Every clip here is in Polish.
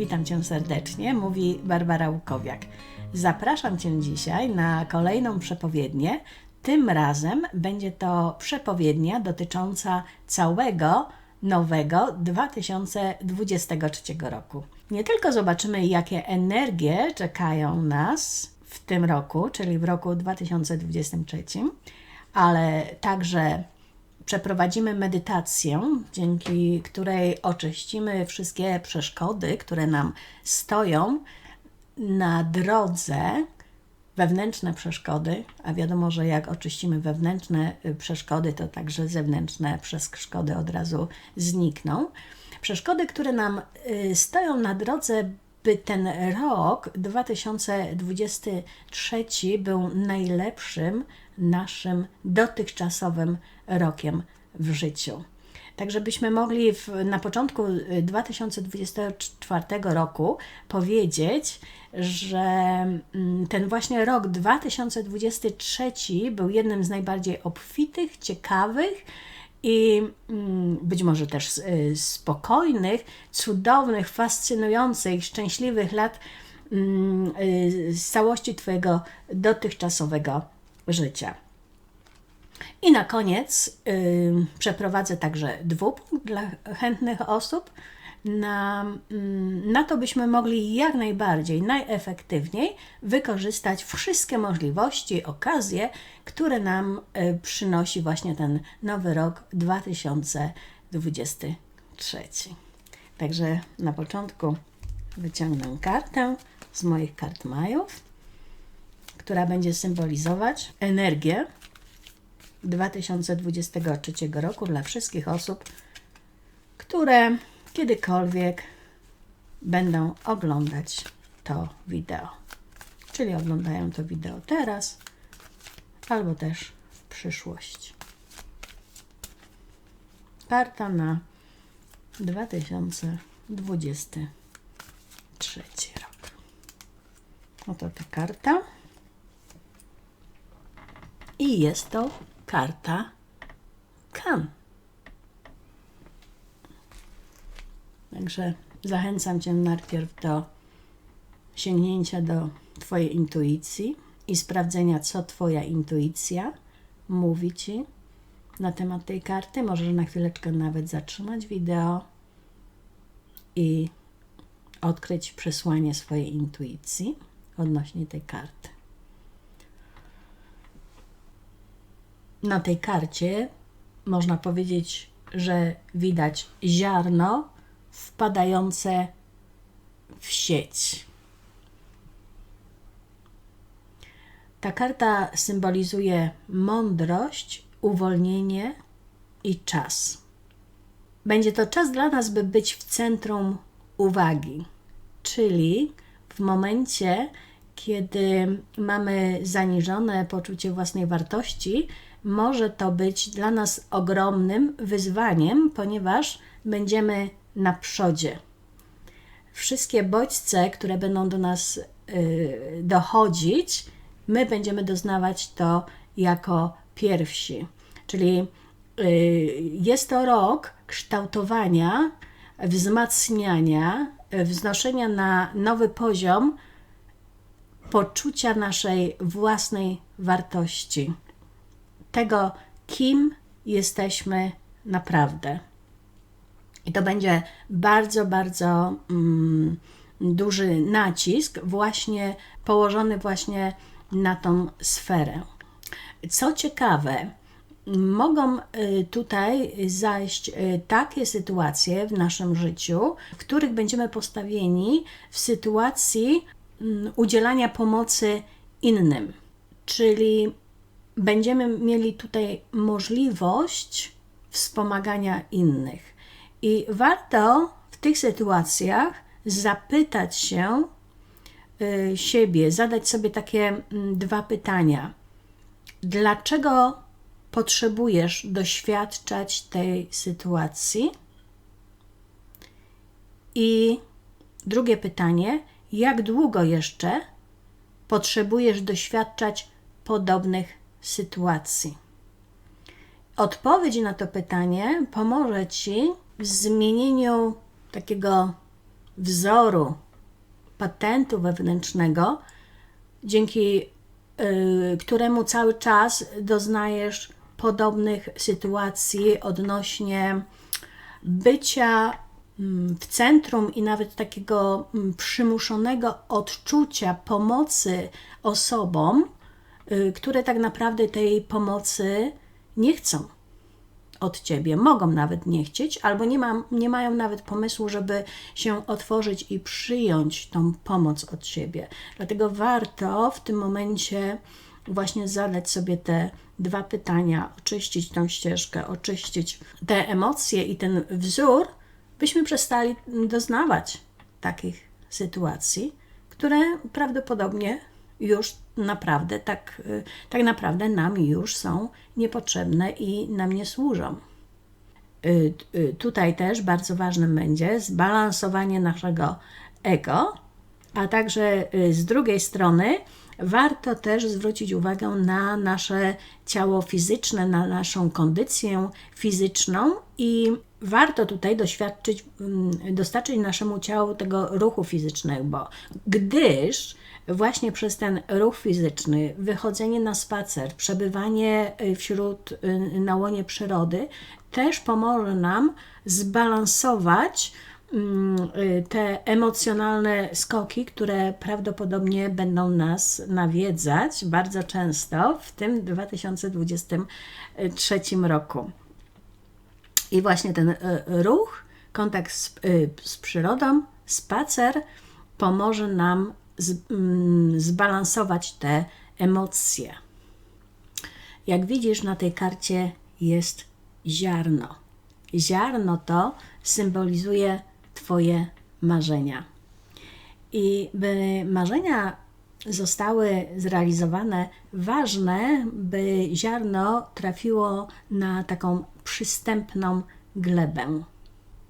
Witam Cię serdecznie, mówi Barbara Łukowiak. Zapraszam Cię dzisiaj na kolejną przepowiednię. Tym razem będzie to przepowiednia dotycząca całego nowego 2023 roku. Nie tylko zobaczymy, jakie energie czekają nas w tym roku, czyli w roku 2023, ale także przeprowadzimy medytację, dzięki której oczyścimy wszystkie przeszkody, które nam stoją na drodze, wewnętrzne przeszkody, a wiadomo, że jak oczyścimy wewnętrzne y, przeszkody, to także zewnętrzne przeszkody od razu znikną. Przeszkody, które nam y, stoją na drodze, by ten rok 2023 był najlepszym naszym dotychczasowym rokiem w życiu. Tak, żebyśmy mogli w, na początku 2024 roku powiedzieć, że mm, ten właśnie rok 2023 był jednym z najbardziej obfitych, ciekawych i mm, być może też y, spokojnych, cudownych, fascynujących, szczęśliwych lat mm, y, z całości Twojego dotychczasowego życia. I na koniec yy, przeprowadzę także dwupunkt dla chętnych osób. Na, yy, na to byśmy mogli jak najbardziej, najefektywniej wykorzystać wszystkie możliwości, okazje, które nam yy, przynosi właśnie ten nowy rok 2023. Także na początku wyciągnę kartę z moich kart Majów, która będzie symbolizować energię 2023 roku dla wszystkich osób, które kiedykolwiek będą oglądać to wideo. Czyli oglądają to wideo teraz albo też w przyszłości. Karta na 2023 rok. Oto ta karta. I jest to karta kan. Także zachęcam Cię najpierw do sięgnięcia do Twojej intuicji i sprawdzenia, co Twoja intuicja mówi Ci na temat tej karty. Możesz na chwileczkę nawet zatrzymać wideo i odkryć przesłanie swojej intuicji odnośnie tej karty. Na tej karcie można powiedzieć, że widać ziarno wpadające w sieć. Ta karta symbolizuje mądrość, uwolnienie i czas. Będzie to czas dla nas, by być w centrum uwagi, czyli w momencie, kiedy mamy zaniżone poczucie własnej wartości, może to być dla nas ogromnym wyzwaniem, ponieważ będziemy na przodzie. Wszystkie bodźce, które będą do nas y, dochodzić, my będziemy doznawać to jako pierwsi. Czyli y, jest to rok kształtowania, wzmacniania, wznoszenia na nowy poziom poczucia naszej własnej wartości tego, kim jesteśmy naprawdę. I to będzie bardzo, bardzo mm, duży nacisk, właśnie położony właśnie na tą sferę. Co ciekawe, mogą y, tutaj zajść y, takie sytuacje w naszym życiu, w których będziemy postawieni w sytuacji mm, udzielania pomocy innym. Czyli będziemy mieli tutaj możliwość wspomagania innych. I warto w tych sytuacjach zapytać się y, siebie, zadać sobie takie mm, dwa pytania. Dlaczego potrzebujesz doświadczać tej sytuacji? I drugie pytanie, jak długo jeszcze potrzebujesz doświadczać podobnych sytuacji? Odpowiedź na to pytanie pomoże Ci w zmienieniu takiego wzoru patentu wewnętrznego, dzięki y, któremu cały czas doznajesz podobnych sytuacji odnośnie bycia mm, w centrum i nawet takiego mm, przymuszonego odczucia pomocy osobom, które tak naprawdę tej pomocy nie chcą od ciebie. Mogą nawet nie chcieć, albo nie, ma, nie mają nawet pomysłu, żeby się otworzyć i przyjąć tą pomoc od siebie. Dlatego warto w tym momencie właśnie zadać sobie te dwa pytania, oczyścić tą ścieżkę, oczyścić te emocje i ten wzór, byśmy przestali doznawać takich sytuacji, które prawdopodobnie już naprawdę tak, tak naprawdę nam już są niepotrzebne i nam nie służą. Y, y, tutaj też bardzo ważnym będzie zbalansowanie naszego ego, a także y, z drugiej strony warto też zwrócić uwagę na nasze ciało fizyczne, na naszą kondycję fizyczną i warto tutaj doświadczyć, mm, dostarczyć naszemu ciału tego ruchu fizycznego, gdyż właśnie przez ten ruch fizyczny, wychodzenie na spacer, przebywanie y, wśród, y, na łonie przyrody, też pomoże nam zbalansować mm, y, te emocjonalne skoki, które prawdopodobnie będą nas nawiedzać bardzo często w tym 2023 roku. I właśnie ten ruch, kontakt z, z przyrodą, spacer pomoże nam zbalansować te emocje. Jak widzisz, na tej karcie jest ziarno. Ziarno to symbolizuje Twoje marzenia. I by marzenia zostały zrealizowane, ważne, by ziarno trafiło na taką przystępną glebę.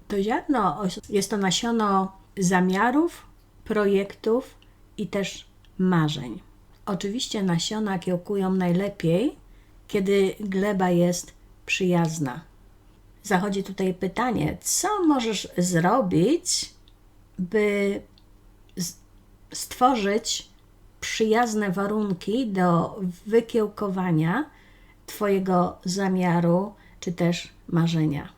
To ziarno jest to nasiono zamiarów, projektów i też marzeń. Oczywiście nasiona kiełkują najlepiej, kiedy gleba jest przyjazna. Zachodzi tutaj pytanie, co możesz zrobić, by stworzyć przyjazne warunki do wykiełkowania Twojego zamiaru czy też marzenia.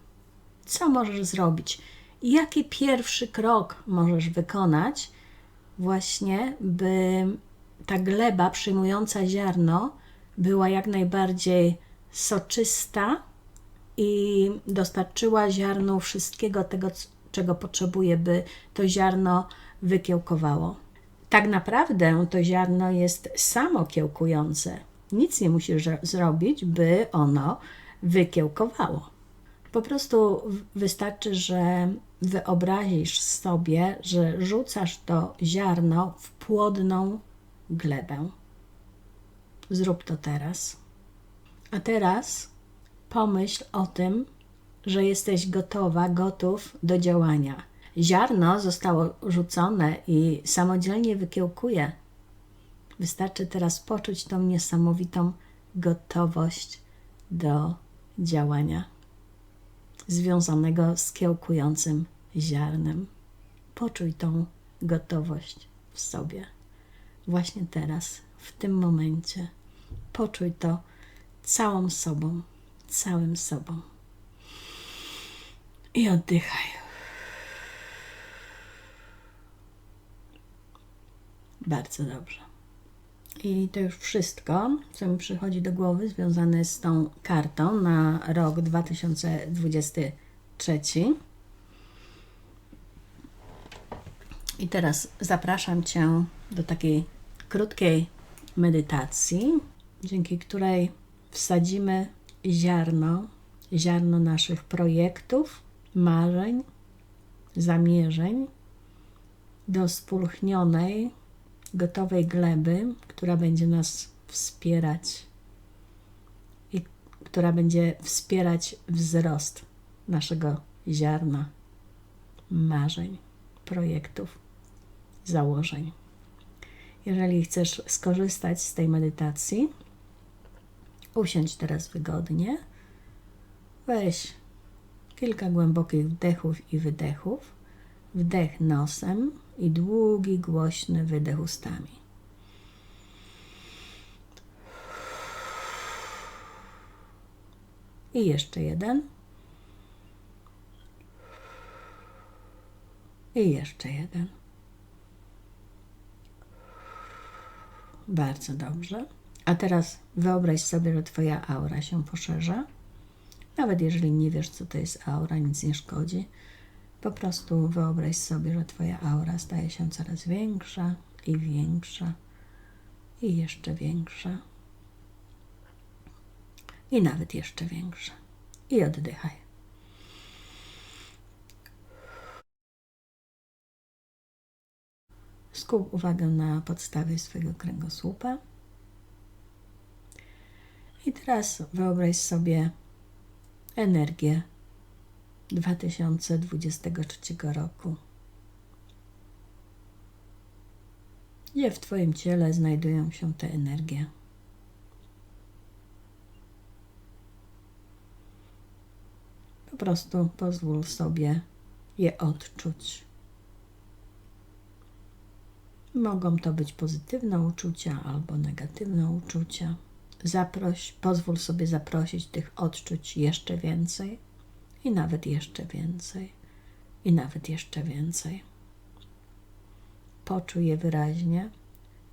Co możesz zrobić? Jaki pierwszy krok możesz wykonać, właśnie, by ta gleba przyjmująca ziarno była jak najbardziej soczysta i dostarczyła ziarnu wszystkiego tego, czego potrzebuje, by to ziarno wykiełkowało. Tak naprawdę to ziarno jest samo kiełkujące. Nic nie musisz zrobić, by ono wykiełkowało. Po prostu wystarczy, że wyobrazisz sobie, że rzucasz to ziarno w płodną glebę. Zrób to teraz. A teraz pomyśl o tym, że jesteś gotowa, gotów do działania. Ziarno zostało rzucone i samodzielnie wykiełkuje. Wystarczy teraz poczuć tą niesamowitą gotowość do działania związanego z kiełkującym ziarnem. Poczuj tą gotowość w sobie. Właśnie teraz, w tym momencie. Poczuj to całą sobą, całym sobą. I oddychaj. Bardzo dobrze. I to już wszystko, co mi przychodzi do głowy związane z tą kartą na rok 2023. I teraz zapraszam Cię do takiej krótkiej medytacji, dzięki której wsadzimy ziarno, ziarno naszych projektów, marzeń, zamierzeń do spulchnionej, gotowej gleby, która będzie nas wspierać i która będzie wspierać wzrost naszego ziarna, marzeń, projektów, założeń. Jeżeli chcesz skorzystać z tej medytacji, usiądź teraz wygodnie, weź kilka głębokich wdechów i wydechów, Wdech nosem i długi, głośny wydech ustami. I jeszcze jeden. I jeszcze jeden. Bardzo dobrze. A teraz wyobraź sobie, że Twoja aura się poszerza. Nawet jeżeli nie wiesz, co to jest aura, nic nie szkodzi. Po prostu wyobraź sobie, że Twoja aura staje się coraz większa i większa i jeszcze większa i nawet jeszcze większa. I oddychaj. Skup uwagę na podstawie swojego kręgosłupa. I teraz wyobraź sobie energię 2023 roku. Gdzie w Twoim ciele znajdują się te energie? Po prostu pozwól sobie je odczuć. Mogą to być pozytywne uczucia albo negatywne uczucia. Zaproś, pozwól sobie zaprosić tych odczuć jeszcze więcej i nawet jeszcze więcej i nawet jeszcze więcej. Poczuj je wyraźnie.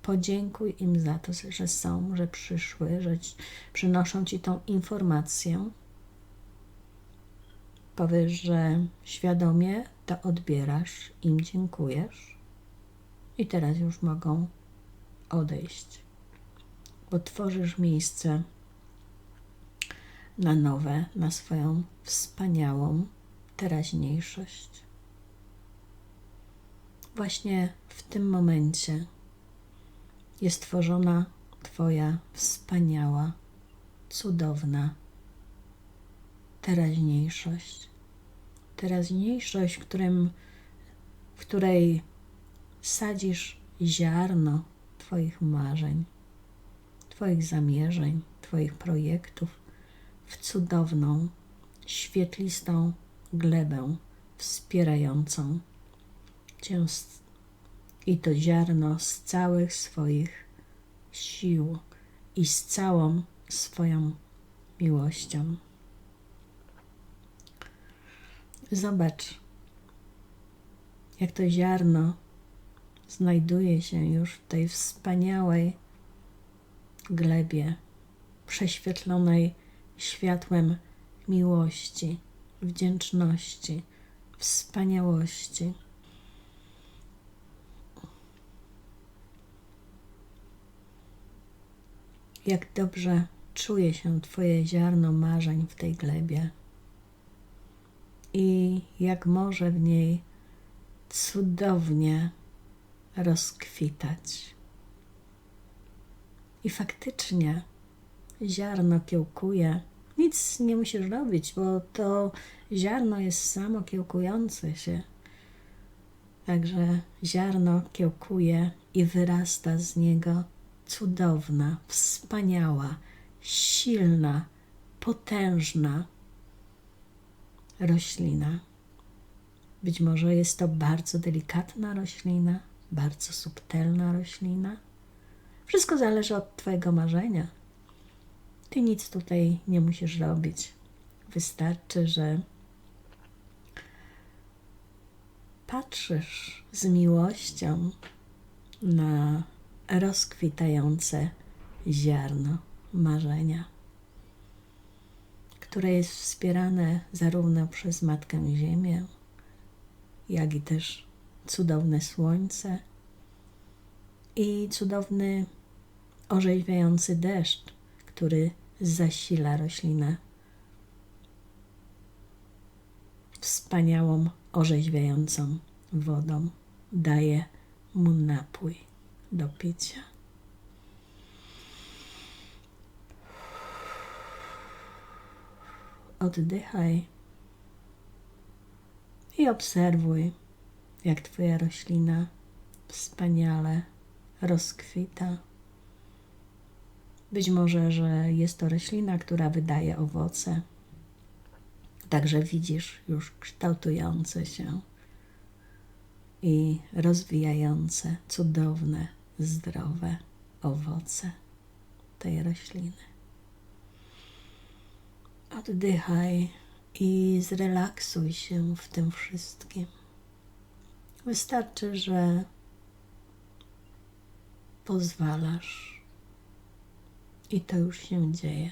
Podziękuj im za to, że są, że przyszły, że przynoszą ci tą informację. Powiesz, że świadomie to odbierasz, im dziękujesz i teraz już mogą odejść, bo tworzysz miejsce na nowe, na swoją wspaniałą teraźniejszość. Właśnie w tym momencie jest tworzona Twoja wspaniała, cudowna teraźniejszość. Teraźniejszość, którym, w której sadzisz ziarno Twoich marzeń, Twoich zamierzeń, Twoich projektów w cudowną, świetlistą glebę wspierającą Cię i to ziarno z całych swoich sił i z całą swoją miłością. Zobacz, jak to ziarno znajduje się już w tej wspaniałej glebie, prześwietlonej światłem miłości, wdzięczności, wspaniałości. Jak dobrze czuje się Twoje ziarno marzeń w tej glebie i jak może w niej cudownie rozkwitać. I faktycznie ziarno kiełkuje. Nic nie musisz robić, bo to ziarno jest samo kiełkujące się. Także ziarno kiełkuje i wyrasta z niego cudowna, wspaniała, silna, potężna roślina. Być może jest to bardzo delikatna roślina, bardzo subtelna roślina. Wszystko zależy od Twojego marzenia. Ty nic tutaj nie musisz robić. Wystarczy, że patrzysz z miłością na rozkwitające ziarno marzenia które jest wspierane zarówno przez Matkę Ziemię, jak i też cudowne słońce i cudowny orzeźwiający deszcz, który zasila roślinę wspaniałą, orzeźwiającą wodą, daje mu napój do picia. oddychaj i obserwuj, jak Twoja roślina wspaniale rozkwita. Być może, że jest to roślina, która wydaje owoce. Także widzisz już kształtujące się i rozwijające, cudowne, zdrowe owoce tej rośliny. Oddychaj i zrelaksuj się w tym wszystkim. Wystarczy, że pozwalasz i to już się dzieje.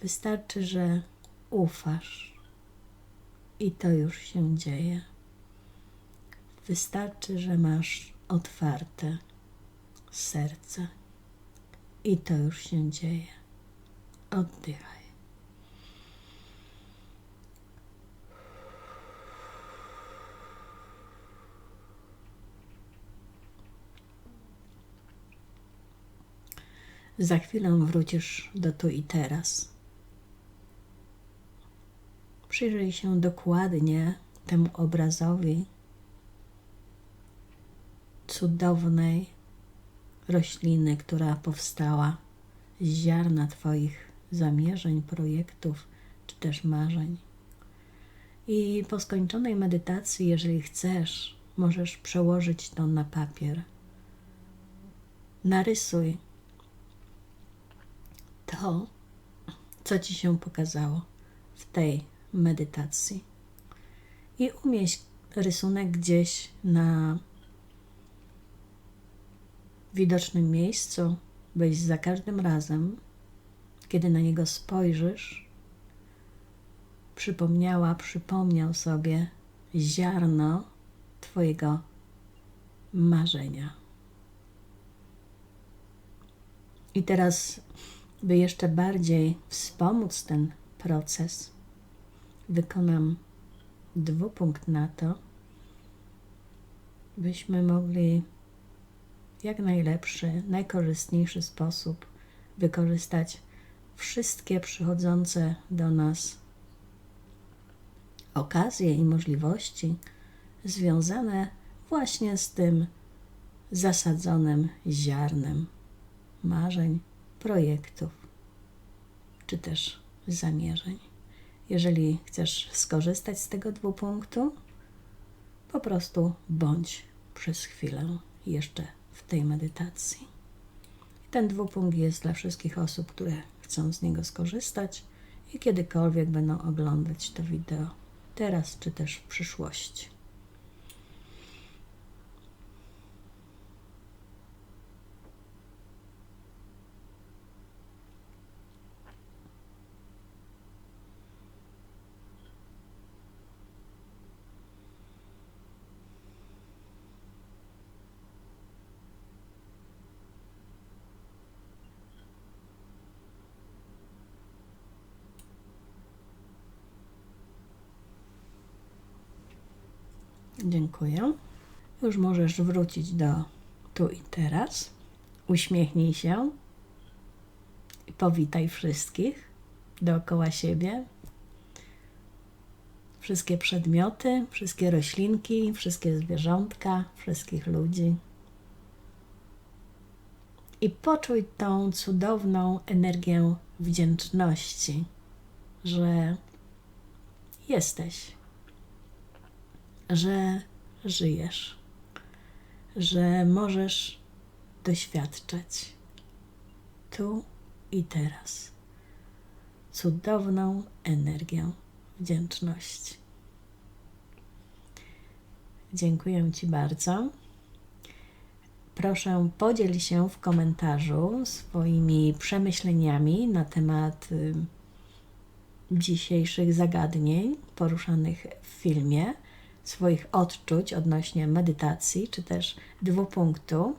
Wystarczy, że ufasz i to już się dzieje. Wystarczy, że masz otwarte serce i to już się dzieje. Oddychaj. Za chwilę wrócisz do tu i teraz. Przyjrzyj się dokładnie temu obrazowi cudownej rośliny, która powstała z ziarna Twoich zamierzeń, projektów czy też marzeń. I po skończonej medytacji, jeżeli chcesz, możesz przełożyć to na papier. Narysuj to, co Ci się pokazało w tej medytacji. I umieść rysunek gdzieś na widocznym miejscu, byś za każdym razem, kiedy na niego spojrzysz, przypomniała, przypomniał sobie ziarno Twojego marzenia. I teraz, by jeszcze bardziej wspomóc ten proces, wykonam dwupunkt na to, byśmy mogli jak najlepszy, najkorzystniejszy sposób wykorzystać wszystkie przychodzące do nas okazje i możliwości związane właśnie z tym zasadzonym ziarnem marzeń, projektów czy też zamierzeń. Jeżeli chcesz skorzystać z tego dwupunktu, po prostu bądź przez chwilę jeszcze w tej medytacji. Ten dwupunkt jest dla wszystkich osób, które chcą z niego skorzystać i kiedykolwiek będą oglądać to wideo, teraz czy też w przyszłości. Dziękuję. Już możesz wrócić do tu i teraz. Uśmiechnij się i powitaj wszystkich dookoła siebie. Wszystkie przedmioty, wszystkie roślinki, wszystkie zwierzątka, wszystkich ludzi. I poczuj tą cudowną energię wdzięczności, że jesteś że żyjesz, że możesz doświadczać tu i teraz cudowną energię wdzięczności. Dziękuję Ci bardzo. Proszę podziel się w komentarzu swoimi przemyśleniami na temat y, dzisiejszych zagadnień poruszanych w filmie swoich odczuć odnośnie medytacji, czy też dwupunktu.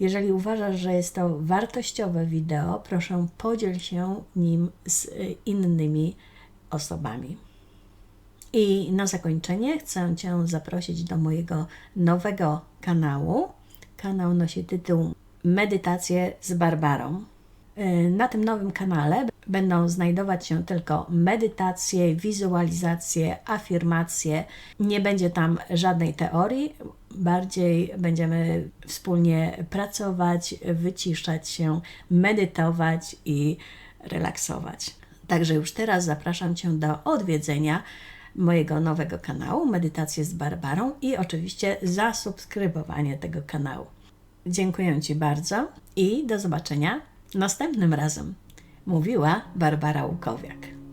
Jeżeli uważasz, że jest to wartościowe wideo, proszę podziel się nim z y, innymi osobami. I na zakończenie chcę Cię zaprosić do mojego nowego kanału. Kanał nosi tytuł Medytacje z Barbarą. Y, na tym nowym kanale będą znajdować się tylko medytacje, wizualizacje, afirmacje. Nie będzie tam żadnej teorii, bardziej będziemy wspólnie pracować, wyciszać się, medytować i relaksować. Także już teraz zapraszam Cię do odwiedzenia mojego nowego kanału Medytacje z Barbarą i oczywiście zasubskrybowanie tego kanału. Dziękuję Ci bardzo i do zobaczenia następnym razem. Mówiła Barbara Łukowiak.